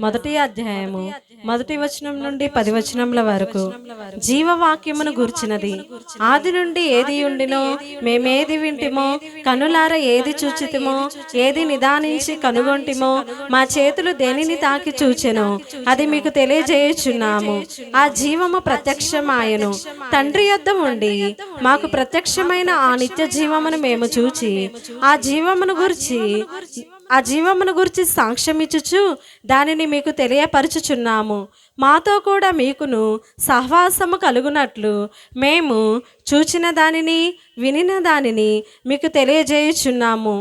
మొదటి అధ్యాయము మొదటి వచనం నుండి పది వచనముల వరకు జీవవాక్యమును గూర్చినది. ఆది నుండి ఏది ఉండినో మేమేది వింటిమో కనులార ఏది చూచితిమో ఏది నిదానించి కనుగొంటిమో మా చేతులు దేనిని తాకి చూచెనో అది మీకు తెలియజేయుచున్నాము. ఆ జీవము ప్రత్యక్షమాయను. తండ్రి యొద్ద ఉండి మాకు ప్రత్యక్షమైన ఆ నిత్య జీవమును మేము చూచి ఆ జీవమును గురించి ఆ జీవమును గురించి సాక్ష్యం ఇచ్చుచు దానిని మీకు తెలియపరచుచున్నాము. మాతో కూడా మీకును సహవాసము కలుగునట్లు మేము చూచిన దానిని వినిన దానిని మీకు తెలియజేయుచున్నాము.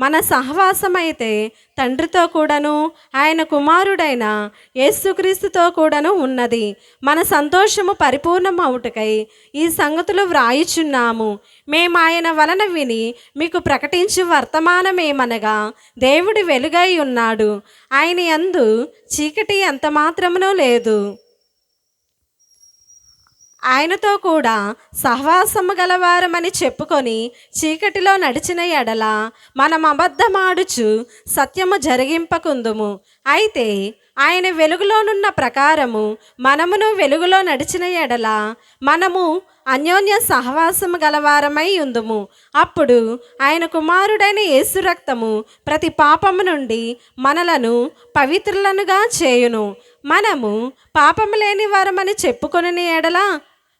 మన సహవాసమైతే తండ్రితో కూడాను ఆయన కుమారుడైన యేసుక్రీస్తుతో కూడాను ఉన్నది. మన సంతోషము పరిపూర్ణమవుటకై ఈ సంగతులు వ్రాయిచున్నాము. మేము ఆయన వలన విని మీకు ప్రకటించు వర్తమానమేమనగా దేవుడి వెలుగై ఉన్నాడు. ఆయన ఎందు చీకటి ఎంత మాత్రమునో లేదు. ఆయనతో కూడా సహవాసము గలవారమని చెప్పుకొని చీకటిలో నడిచిన ఎడల మనం అబద్ధమాడుచు సత్యము జరిగింపకుందుము. అయితే ఆయన వెలుగులోనున్న ప్రకారము మనమును వెలుగులో నడిచిన ఎడల మనము అన్యోన్య సహవాసము గలవారమై ఉందుము. అప్పుడు ఆయన కుమారుడైన యేసు రక్తము ప్రతి పాపము నుండి మనలను పవిత్రులనుగా చేయును. మనము పాపము లేని వారమని చెప్పుకొని ఎడల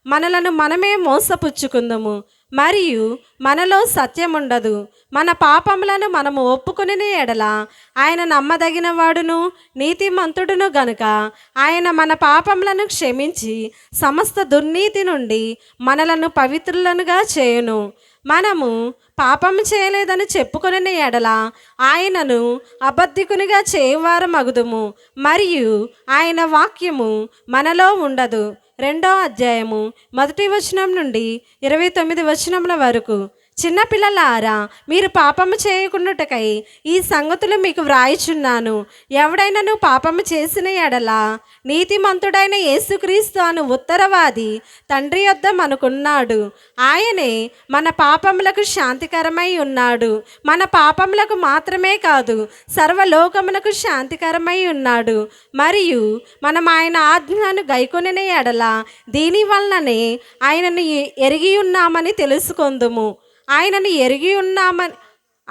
మనలను మనమే మోసపుచ్చుకుందము. మరియు మనలో సత్యం ఉండదు మన పాపములను మనము ఒప్పుకుని ఎడల. ఆయన నమ్మదగిన వాడును నీతిమంతుడును గనుక. ఆయన మన పాపములను క్షమించి సమస్త దుర్నీతి నుండి మనలను పవిత్రులనుగా చేయును. మనము పాపము చేయలేదని చెప్పుకునే ఎడల. ఆయనను అబద్ధికునిగా చేయవారు మగుదుము మరియు ఆయన వాక్యము మనలో ఉండదు. రెండో అధ్యాయము మొదటి వచనం నుండి ఇరవై తొమ్మిది వచనముల వరకు చిన్నపిల్లలారా మీరు పాపము చేయకుండాటకై ఈ సంగతులు మీకు వ్రాయిచున్నాను. ఎవడైనను పాపము చేసిన ఎడల నీతిమంతుడైన యేసుక్రీస్తు అను ఉత్తరవాది తండ్రి యొద్ద మనకున్నాడు. ఆయనే మన పాపములకు శాంతికరమై ఉన్నాడు. మన పాపములకు మాత్రమే కాదు సర్వలోకమునకు శాంతికరమై ఉన్నాడు. మరియు మనం ఆయన ఆజ్ఞను గైకొనిన ఎడల దీని వలననే ఆయనను ఎరిగి ఉన్నామని తెలుసుకుందుము. ఆయనను ఎరిగి ఉన్నామని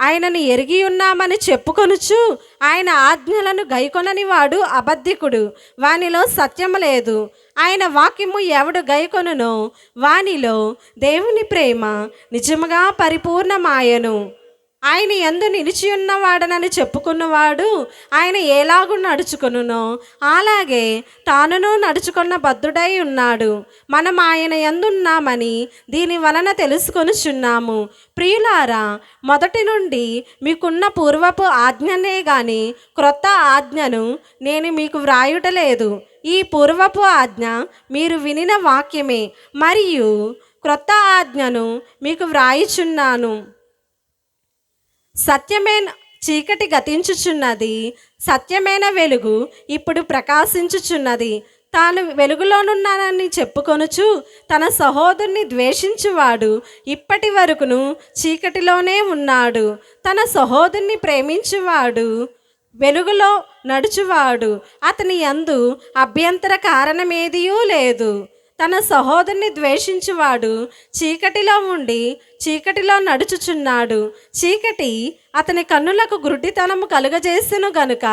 ఆయనను ఎరిగి ఉన్నామని చెప్పుకొనుచు ఆయన ఆజ్ఞలను గైకొనని వాడు అబద్ధికుడు. వానిలో సత్యం లేదు. ఆయన వాక్యము ఎవడు గైకొనునో వానిలో దేవుని ప్రేమ నిజముగా పరిపూర్ణమాయను. ఆయన ఎందు నిలిచి ఉన్నవాడనని చెప్పుకున్నవాడు ఆయన ఎలాగు నడుచుకొనునో అలాగే తానును నడుచుకున్న బద్ధుడై ఉన్నాడు. మనం ఆయన ఎందున్నామని దీని వలన తెలుసుకొనుచున్నాము. ప్రియులారా మొదటి నుండి మీకున్న పూర్వపు ఆజ్ఞనే గాని క్రొత్త ఆజ్ఞను నేను మీకు వ్రాయుటలేదు. ఈ పూర్వపు ఆజ్ఞ మీరు వినిన వాక్యమే. మరియు క్రొత్త ఆజ్ఞను మీకు వ్రాయిచున్నాను. సత్యమైన చీకటి గతించుచున్నది సత్యమైన వెలుగు ఇప్పుడు ప్రకాశించుచున్నది. తాను వెలుగులోనున్నానని చెప్పుకొనుచు తన సహోదరుని ద్వేషించువాడు ఇప్పటి వరకును చీకటిలోనే ఉన్నాడు. తన సహోదరుని ప్రేమించువాడు వెలుగులో నడుచువాడు. అతని యందు అభ్యంతర కారణమేదియూ లేదు. తన సహోదరుని ద్వేషించువాడు చీకటిలో ఉండి చీకటిలో నడుచుచున్నాడు. చీకటి అతని కన్నులకు గుడ్డితనము కలుగజేసెను గనుక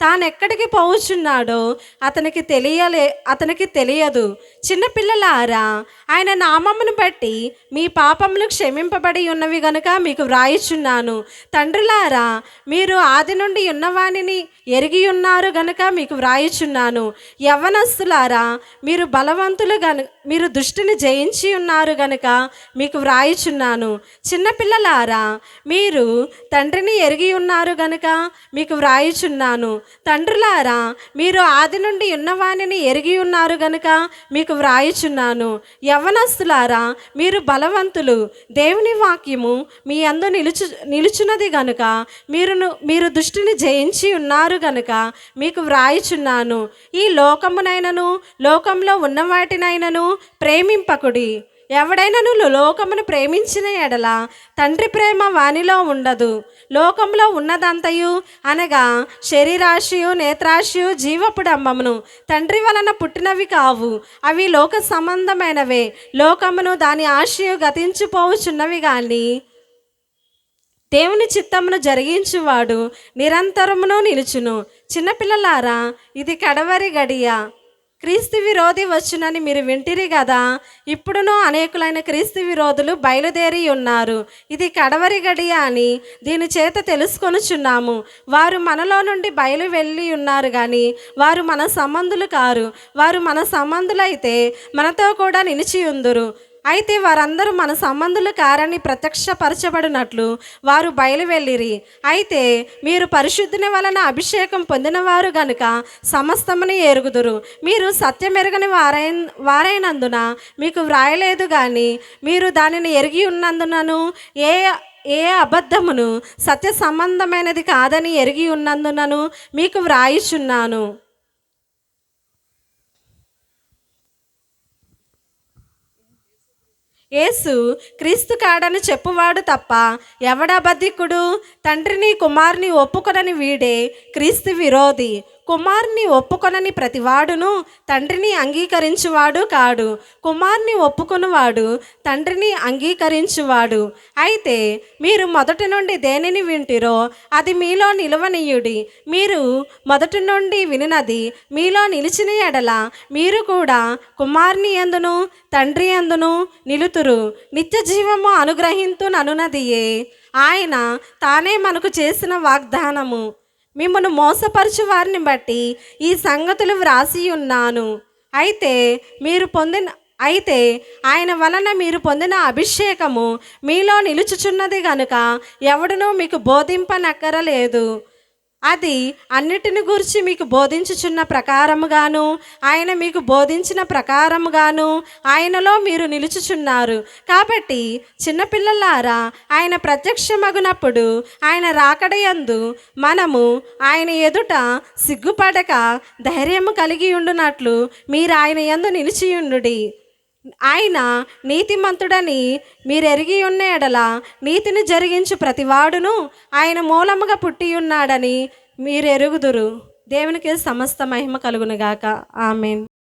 తానెక్కడికి పోవుచున్నాడో అతనికి తెలియలే అతనికి తెలియదు. చిన్నపిల్లలారా ఆయన నామమును బట్టి మీ పాపములు క్షమింపబడి ఉన్నవి గనుక మీకు వ్రాయిచున్నాను. తండ్రులారా మీరు ఆది నుండి ఉన్నవానిని ఎరిగి ఉన్నారు గనుక మీకు వ్రాయిచున్నాను. యవ్వనస్తులారా మీరు బలవంతులు గను మీరు దుష్టిని జయించి ఉన్నారు గనుక మీకు వ్రాయిచున్నాను. చిన్నపిల్లలారా మీరు తండ్రిని ఎరిగి ఉన్నారు గనుక మీకు వ్రాయిచున్నాను. తండ్రులారా మీరు ఆది నుండి ఉన్నవానిని ఎరిగి ఉన్నారు గనుక మీకు వ్రాయిచున్నాను. యవ్వనస్తులారా మీరు బలవంతులు. దేవుని వాక్యము మీ అందు నిలుచు నిలుచున్నది గనుక మీరును మీరు దృష్టిని జయించి ఉన్నారు గనుక మీకు వ్రాయిచున్నాను. ఈ లోకమునైనను లోకంలో ఉన్న వాటినైనను ప్రేమింపకుడి. ఎవడైనను లోకమును ప్రేమించిన ఎడల తండ్రి ప్రేమ వానిలో ఉండదు. లోకంలో ఉన్నదంతయు అనగా శరీరాశయు నేత్రాశయు జీవపుడంబమును తండ్రి వలన పుట్టినవి కావు. అవి లోక సంబంధమైనవే. లోకమును దాని ఆశయు గతించిపోవుచున్నవి కానీ దేవుని చిత్తమును జరిగించువాడు నిరంతరమును నిలుచును. చిన్నపిల్లలారా ఇది కడవరి గడియ. క్రీస్తు విరోధి వచ్చునని మీరు వింటిరి కదా ఇప్పుడును అనేకులైన క్రీస్తు విరోధులు బయలుదేరి ఉన్నారు. ఇది కడవరి గడియ అని దీని చేత తెలుసుకొనుచున్నాము. వారు మనలో నుండి బయలు వెళ్ళి ఉన్నారు కానీ వారు మన సంబంధులు కారు. వారు మన సంబంధులైతే మనతో కూడా నిలిచి ఉందురు. అయితే వారందరూ మన సంబంధులు కారని ప్రత్యక్షపరచబడినట్లు వారు బయలువెళ్ళిరి. అయితే మీరు పరిశుద్ధిని వలన అభిషేకం పొందినవారు గనుక సమస్తముని ఎరుగుదురు. మీరు సత్యమెరగని వారై వారైనందున మీకు వ్రాయలేదు కానీ మీరు దానిని ఎరిగి ఉన్నందునను ఏ ఏ అబద్ధమును సత్య సంబంధమైనది కాదని ఎరిగి ఉన్నందునను మీకు వ్రాయిచున్నాను. యేసు క్రీస్తు కాడని చెప్పువాడు తప్ప ఎవడబద్ధికుడు? తండ్రిని కుమారుని ఒప్పుకొనని వీడే క్రీస్తు విరోధి. కుమార్ని ఒప్పుకొనని ప్రతివాడును తండ్రిని అంగీకరించువాడు కాడు. కుమార్ని ఒప్పుకొనువాడు తండ్రిని అంగీకరించువాడు. అయితే మీరు మొదటి నుండి దేనిని వింటిరో అది మీలో నిలవనీయుడి. మీరు మొదటి నుండి వినినది మీలో నిలిచిన ఎడల మీరు కూడా కుమార్ని ఎందును తండ్రి ఎందును నిలుతురు. నిత్య జీవము అనుగ్రహింతు ననునదియే ఆయన తానే మనకు చేసిన వాగ్దానము. మిమ్మల్ని మోసపరచు వారిని బట్టి ఈ సంగతులు వ్రాసి ఉన్నాను. అయితే మీరు పొందిన అయితే ఆయన వలన మీరు పొందిన అభిషేకము మీలో నిలుచుచున్నది గనుక ఎవడునూ మీకు బోధింపనక్కరలేదు. అది అన్నిటిని గురించి మీకు బోధించుచున్న ప్రకారముగాను ఆయన మీకు బోధించిన ప్రకారముగాను ఆయనలో మీరు నిలుచుచున్నారు. కాబట్టి చిన్నపిల్లలారా ఆయన ప్రత్యక్షమగునప్పుడు ఆయన రాకడయందు మనము ఆయన ఎదుట సిగ్గుపడక ధైర్యము కలిగి ఉండునట్లు మీరు ఆయన యందు నిలిచియుండుడి. ఆయన నీతిమంతుడని మీరు ఎరిగి ఉన్న ఎడల నీతిని జరిగించు ప్రతివాడును ఆయన మూలముగా పుట్టి ఉన్నాడని మీరు ఎరుగుదురు దేవునికి సమస్త మహిమ కలుగునుగాక. ఆమెన్.